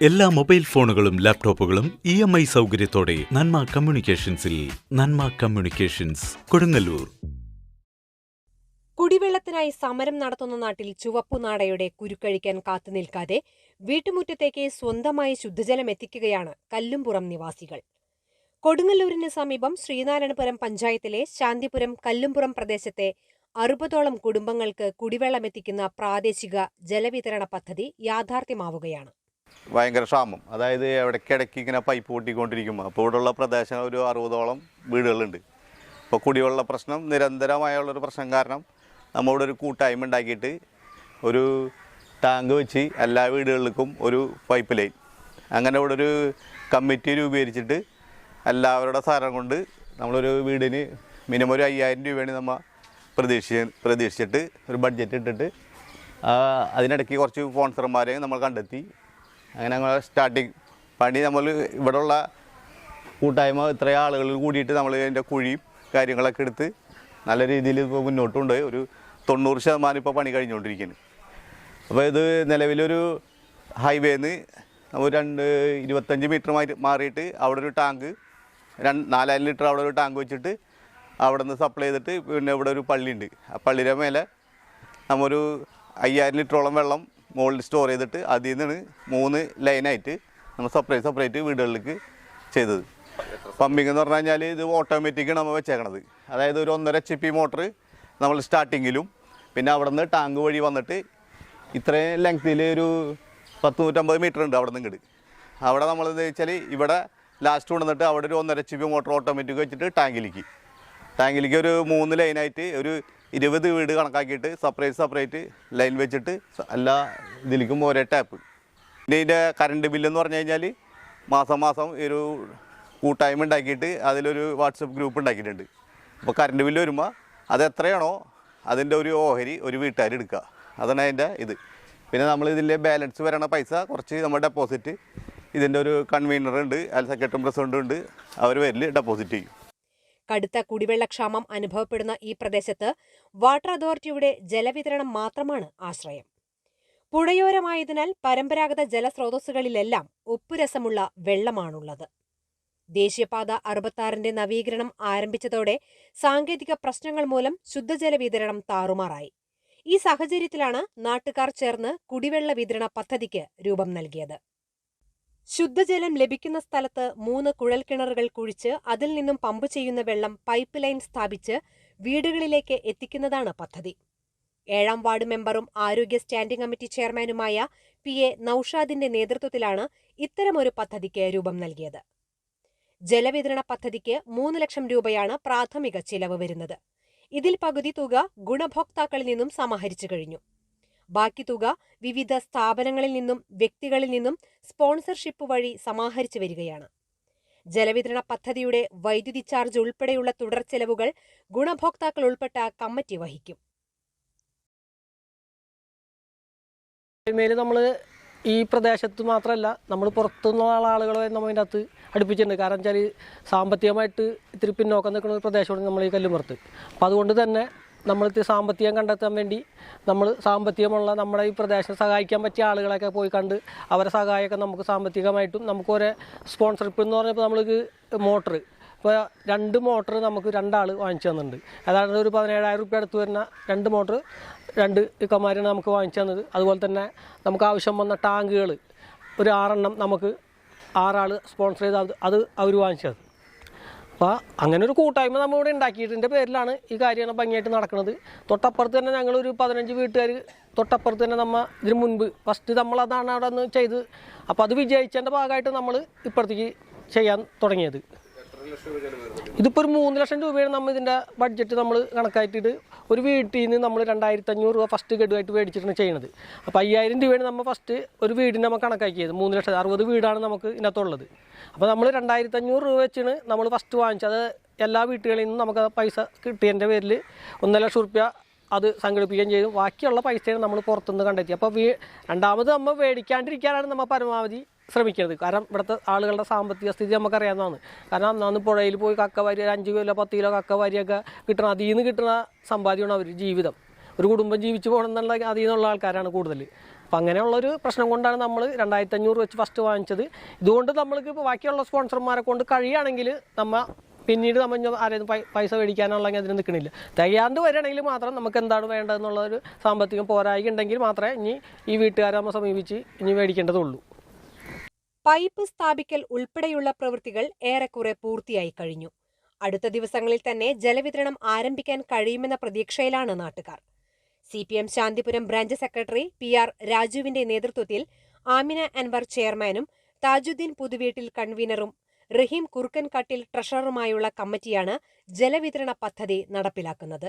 എല്ലാ മൊബൈൽ ഫോണുകളും ലാപ്ടോപ്പുകളും ഇ എം ഐ സൗകര്യത്തോടെ നന്മ കമ്മ്യൂണിക്കേഷൻസിൽ നന്മ കമ്മ്യൂണിക്കേഷൻസ് കൊടുങ്ങല്ലൂർ. കുടിവെള്ളത്തിനായി സമരം നടത്തുന്ന നാട്ടിൽ ചുവപ്പുനാടയുടെ കുരുക്കഴിക്കാൻ കാത്തുനിൽക്കാതെ വീട്ടുമുറ്റത്തേക്ക് സ്വന്തമായി ശുദ്ധജലം എത്തിക്കുകയാണ് കല്ലുംപുറം നിവാസികൾ. കൊടുങ്ങല്ലൂരിന് സമീപം ശ്രീനാരായണപുരം പഞ്ചായത്തിലെ ശാന്തിപുരം കല്ലുംപുറം പ്രദേശത്തെ അറുപതോളം കുടുംബങ്ങൾക്ക് കുടിവെള്ളമെത്തിക്കുന്ന പ്രാദേശിക ജലവിതരണ പദ്ധതി യാഥാർത്ഥ്യമാവുകയാണ്. ഭയങ്കര ക്ഷാമം. അതായത് ഇടയ്ക്കിടയ്ക്ക് ഇങ്ങനെ പൈപ്പ് പൊട്ടിക്കൊണ്ടിരിക്കും. അപ്പോൾ ഇവിടെയുള്ള പ്രദേശം ഒരു അറുപതോളം വീടുകളുണ്ട്. ഇപ്പോൾ കുടിവെള്ള പ്രശ്നം നിരന്തരമായുള്ളൊരു പ്രശ്നം കാരണം നമ്മളിവിടെ ഒരു കൂട്ടായ്മ ഉണ്ടാക്കിയിട്ട് ഒരു ടാങ്ക് വെച്ച് എല്ലാ വീടുകളിലേക്കും ഒരു പൈപ്പ് ലൈൻ. അങ്ങനെ ഇവിടെ ഒരു കമ്മിറ്റി രൂപീകരിച്ചിട്ട് എല്ലാവരുടെ സഹകരണം കൊണ്ട് നമ്മളൊരു വീടിന് മിനിമം ഒരു അയ്യായിരം രൂപയാണ് നമ്മൾ പ്രതീക്ഷ പ്രതീക്ഷിച്ചിട്ട് ഒരു ബഡ്ജറ്റ് ഇട്ടിട്ട് അതിനിടയ്ക്ക് കുറച്ച് സ്പോൺസർമാരെയും നമ്മൾ കണ്ടെത്തി. അങ്ങനെ ഞങ്ങൾ സ്റ്റാർട്ടിങ് പണി നമ്മൾ ഇവിടെയുള്ള കൂട്ടായ്മ ഇത്രയും ആളുകൾ കൂടിയിട്ട് നമ്മൾ അതിന്റെ കുഴിയും കാര്യങ്ങളൊക്കെ എടുത്ത് നല്ല രീതിയിൽ ഇപ്പോൾ മുന്നോട്ട് കൊണ്ടുപോയി ഒരു തൊണ്ണൂറ് ശതമാനം ഇപ്പോൾ പണി കഴിഞ്ഞുകൊണ്ടിരിക്കുന്നു. അപ്പോൾ ഇത് നിലവിലൊരു ഹൈവേന്ന് നമ്മൾ രണ്ട് ഇരുപത്തഞ്ച് മീറ്റർ മാറി മാറിയിട്ട് അവിടെ ഒരു ടാങ്ക് രണ്ട് നാലായിരം ലിറ്റർ അവിടെ ഒരു ടാങ്ക് വെച്ചിട്ട് അവിടെ നിന്ന് സപ്ലൈ ചെയ്തിട്ട് പിന്നെ ഇവിടെ ഒരു പള്ളിയുണ്ട്. ആ പള്ളിയുടെ മേലെ നമ്മൊരു അയ്യായിരം ലിറ്ററോളം വെള്ളം മുകളിൽ സ്റ്റോർ ചെയ്തിട്ട് അതിൽ നിന്നാണ് മൂന്ന് ലൈനായിട്ട് നമ്മൾ സെപ്പറേറ്റ് സെപ്പറേറ്റ് വീടുകളിലേക്ക് ചെയ്തത്. പമ്പിംഗ് എന്ന് പറഞ്ഞു കഴിഞ്ഞാൽ ഇത് ഓട്ടോമാറ്റിക്കാണ് നമ്മൾ വെച്ചേക്കണത്. അതായത് ഒരു ഒന്നര എച്ച് പി മോട്ടർ നമ്മൾ സ്റ്റാർട്ടിങ്ങിലും പിന്നെ അവിടെ നിന്ന് ടാങ്ക് വഴി വന്നിട്ട് ഇത്രയും ലെങ്ത്തിൽ ഒരു പത്ത് നൂറ്റമ്പത് മീറ്റർ ഉണ്ട് അവിടെ നിന്ന് ഇങ്ങോട്ട് അവിടെ നമ്മൾ എന്താ വെച്ചാൽ ഇവിടെ ലാസ്റ്റ് കൊണ്ടുവന്നിട്ട് അവിടെ ഒരു ഒന്നര എച്ച് പി മോട്ടർ ഓട്ടോമാറ്റിക് വെച്ചിട്ട് ടാങ്കിലേക്ക് ടാങ്കിലേക്ക് ഒരു മൂന്ന് ലൈനായിട്ട് ഒരു ഇരുപത് വീട് കണക്കാക്കിയിട്ട് സെപ്പറേറ്റ് സെപ്പറേറ്റ് ലൈൻ വെച്ചിട്ട് എല്ലാ ഇതിലേക്കും ഒരേ ടാപ്പ് പിന്നെ ഇതിന്റെ കറണ്ട് ബില്ലെന്ന് പറഞ്ഞു കഴിഞ്ഞാൽ മാസം മാസം ഒരു കൂട്ടായ്മ ഉണ്ടാക്കിയിട്ട് അതിലൊരു വാട്സപ്പ് ഗ്രൂപ്പ് ഉണ്ടാക്കിയിട്ടുണ്ട്. അപ്പോൾ കറണ്ട് ബില്ല് വരുമ്പോൾ അത് എത്രയാണോ അതിന്റെ ഒരു ഓഹരി ഒരു വീട്ടുകാർ എടുക്കുക. അതാണ് അതിന്റെ ഇത്. പിന്നെ നമ്മൾ ഇതിലെ ബാലൻസ് വരണ പൈസ കുറച്ച് നമ്മൾ ഡെപ്പോസിറ്റ് ഇതിന്റെ ഒരു കൺവീനർ ഉണ്ട് അതിൽ സെക്രട്ടറി പ്രസിഡന്റ് ഉണ്ട് അവർ പേരിൽ ഡെപ്പോസിറ്റ് ചെയ്യും. കടുത്ത കുടിവെള്ളക്ഷാമം അനുഭവപ്പെടുന്ന ഈ പ്രദേശത്ത് വാട്ടർ അതോറിറ്റിയുടെ ജലവിതരണം മാത്രമാണ് ആശ്രയം. പുഴയോരമായതിനാൽ പരമ്പരാഗത ജലസ്രോതസ്സുകളിലെല്ലാം ഉപ്പുരസമുള്ള വെള്ളമാണുള്ളത്. ദേശീയപാത അറുപത്താറിന്റെ നവീകരണം ആരംഭിച്ചതോടെ സാങ്കേതിക പ്രശ്നങ്ങൾ മൂലം ശുദ്ധജല വിതരണം താറുമാറായി. ഈ സാഹചര്യത്തിലാണ് നാട്ടുകാർ ചേർന്ന് കുടിവെള്ള വിതരണ പദ്ധതിക്ക് രൂപം നൽകിയത്. ശുദ്ധജലം ലഭിക്കുന്ന സ്ഥലത്ത് മൂന്ന് കുഴൽക്കിണറുകൾ കുഴിച്ച് അതിൽ നിന്നും പമ്പ് ചെയ്യുന്ന വെള്ളം പൈപ്പ് ലൈൻ സ്ഥാപിച്ച് വീടുകളിലേക്ക് എത്തിക്കുന്നതാണ് പദ്ധതി. ഏഴാം വാർഡ് മെമ്പറും ആരോഗ്യ സ്റ്റാൻഡിംഗ് കമ്മിറ്റി ചെയർമാനുമായ പി എ നൌഷാദിന്റെ നേതൃത്വത്തിലാണ് ഇത്തരമൊരു പദ്ധതിക്ക് രൂപം നൽകിയത്. ജലവിതരണ പദ്ധതിക്ക് മൂന്ന് ലക്ഷം രൂപയാണ് പ്രാഥമിക ചിലവ് വരുന്നത്. ഇതിൽ പകുതി തുക ഗുണഭോക്താക്കളിൽ നിന്നും സമാഹരിച്ചു കഴിഞ്ഞു. ബാക്കി തുക വിവിധ സ്ഥാപനങ്ങളിൽ നിന്നും വ്യക്തികളിൽ നിന്നും സ്പോൺസർഷിപ്പ് വഴി സമാഹരിച്ചു വരികയാണ്. ജലവിതരണ പദ്ധതിയുടെ വൈദ്യുതി ചാർജ് ഉൾപ്പെടെയുള്ള തുടർ ചെലവുകൾ ഗുണഭോക്താക്കൾ ഉൾപ്പെട്ട കമ്മിറ്റി വഹിക്കും. നമ്മൾ ഈ പ്രദേശത്ത് മാത്രമല്ല നമ്മൾ പുറത്തുനിന്നുള്ള ആളുകളെ നമ്മൾ ഇതിന്റെ അകത്ത് അടുപ്പിച്ചിട്ടുണ്ട്. കാരണം വെച്ചാൽ സാമ്പത്തികമായിട്ട് ഇത്തിരി പിന്നോക്കം നിൽക്കുന്ന ഒരു പ്രദേശമാണ് നമ്മൾ ഈ കല്ലുമുറത്ത് അപ്പോൾ അതുകൊണ്ട് തന്നെ നമ്മൾ ഇത്തിരി സാമ്പത്തികം കണ്ടെത്താൻ വേണ്ടി നമ്മൾ സാമ്പത്തികമുള്ള നമ്മുടെ ഈ പ്രദേശം സഹായിക്കാൻ പറ്റിയ ആളുകളൊക്കെ പോയി കണ്ട് അവരെ സഹായമൊക്കെ നമുക്ക് സാമ്പത്തികമായിട്ടും നമുക്ക് ഒരേ സ്പോൺസർഷിപ്പ് എന്ന് പറഞ്ഞപ്പോൾ നമ്മൾക്ക് മോട്ടർ ഇപ്പോൾ രണ്ട് മോട്ടർ നമുക്ക് രണ്ടാൾ വാങ്ങിച്ചു തന്നിട്ടുണ്ട്. അതായത് ഒരു പതിനേഴായിരം റുപ്യ അടുത്ത് വരുന്ന രണ്ട് മോട്ടർ രണ്ട് കമാരിയാണ് നമുക്ക് വാങ്ങിച്ചു തന്നത്. അതുപോലെ തന്നെ നമുക്ക് ആവശ്യം വന്ന ടാങ്കുകൾ ഒരു ആറെണ്ണം നമുക്ക് ആറാൾ സ്പോൺസർ ചെയ്ത് അത് അത് അവർ വാങ്ങിച്ചത് അപ്പോൾ അങ്ങനെ ഒരു കൂട്ടായ്മ നമ്മളിവിടെ ഉണ്ടാക്കിയതിന്റെ പേരിലാണ് ഈ കാര്യങ്ങൾ ഭംഗിയായിട്ട് നടക്കുന്നത് തൊട്ടപ്പുറത്ത് തന്നെ ഞങ്ങളൊരു പതിനഞ്ച് വീട്ടുകാർ തൊട്ടപ്പുറത്ത് തന്നെ നമ്മൾ ഇതിന് മുൻപ് ഫസ്റ്റ് നമ്മളതാണ് അവിടെ നിന്ന് ചെയ്ത്. അപ്പോൾ അത് വിജയിച്ചതിന്റെ ഭാഗമായിട്ട് നമ്മൾ ഇപ്പുറത്തേക്ക് ചെയ്യാൻ തുടങ്ങിയത്. ഇതിപ്പോൾ ഒരു മൂന്ന് ലക്ഷം രൂപയാണ് നമ്മൾ ഇതിന്റെ ബഡ്ജറ്റ് നമ്മൾ കണക്കാക്കിയിട്ട് ഒരു വീട്ടിൽ നിന്ന് നമ്മൾ രണ്ടായിരത്തി അഞ്ഞൂറ് രൂപ ഫസ്റ്റ് ഗഡുമായിട്ട് മേടിച്ചിട്ടാണ് ചെയ്യുന്നത് അപ്പോൾ അയ്യായിരം രൂപയാണ് നമ്മൾ ഫസ്റ്റ് ഒരു വീടിന് നമ്മൾ കണക്കാക്കിയത്. മൂന്ന് ലക്ഷം അറുപത് വീടാണ് നമുക്ക് ഇതിനകത്തുള്ളത്. അപ്പോൾ നമ്മൾ രണ്ടായിരത്തി അഞ്ഞൂറ് രൂപ വെച്ചാണ് നമ്മൾ ഫസ്റ്റ് വാങ്ങിച്ചത്. എല്ലാ വീട്ടുകളിൽ നിന്നും നമുക്ക് പൈസ കിട്ടിയതിന്റെ പേരിൽ ഒന്നര ലക്ഷം റുപ്യ അത് സംഘടിപ്പിക്കുകയും ചെയ്തു. ബാക്കിയുള്ള പൈസയാണ് നമ്മൾ പുറത്തുനിന്ന് കണ്ടെത്തി അപ്പോൾ വീ രണ്ടാമത് നമ്മൾ മേടിക്കാണ്ടിരിക്കാനാണ് നമ്മൾ പരമാവധി ശ്രമിക്കുന്നത് കാരണം ഇവിടുത്തെ ആളുകളുടെ സാമ്പത്തിക സ്ഥിതി നമുക്കറിയാവുന്നതാണ്. കാരണം അന്നാന്ന് പുഴയിൽ പോയി കക്ക വാരി ഒരു അഞ്ച് കിലോ പത്ത് കിലോ കക്ക വാരിയൊക്കെ കിട്ടണം അതിൽ നിന്ന് കിട്ടുന്ന സമ്പാദ്യമാണ് അവർ ജീവിതം. ഒരു കുടുംബം ജീവിച്ചു പോകണം എന്നുള്ള അതിൽ നിന്നുള്ള ആൾക്കാരാണ് കൂടുതൽ. അപ്പം അങ്ങനെയുള്ളൊരു പ്രശ്നം കൊണ്ടാണ് നമ്മൾ രണ്ടായിരത്തി അഞ്ഞൂറ് വെച്ച് ഫസ്റ്റ് വാങ്ങിച്ചത്. ഇതുകൊണ്ട് നമ്മൾക്ക് ഇപ്പോൾ ബാക്കിയുള്ള സ്പോൺസർമാരെ കൊണ്ട് കഴിയുകയാണെങ്കിൽ നമ്മൾ പിന്നീട് നമ്മൾ ആരെയും പൈസ മേടിക്കാനുള്ള അതിന് നിൽക്കണില്ല തികയാണ്ട് വരികയാണെങ്കിൽ മാത്രം നമുക്ക് എന്താണ് വേണ്ടതെന്നുള്ളൊരു സാമ്പത്തികം പോരായി ഉണ്ടെങ്കിൽ മാത്രമേ ഇനി ഈ വീട്ടുകാരെ നമ്മൾ സമീപിച്ച് ഇനി മേടിക്കേണ്ടതുള്ളൂ. പൈപ്പ് സ്ഥാപിക്കൽ ഉൾപ്പെടെയുള്ള പ്രവൃത്തികൾ ഏറെക്കുറെ പൂർത്തിയായി കഴിഞ്ഞു. അടുത്ത ദിവസങ്ങളിൽ തന്നെ ജലവിതരണം ആരംഭിക്കാൻ കഴിയുമെന്ന പ്രതീക്ഷയിലാണ് നാട്ടുകാർ. C P M Santhipuram branch secretary P R രാജുവിന്റെ നേതൃത്വത്തിൽ ആമിന അൻവർ ചെയർമാനും താജുദ്ദീൻ പുതുവീട്ടിൽ കൺവീനറും റഹീം കുറുക്കൻകാട്ടിൽ ട്രഷററുമായുള്ള കമ്മിറ്റിയാണ് ജലവിതരണ പദ്ധതി നടപ്പിലാക്കുന്നത്.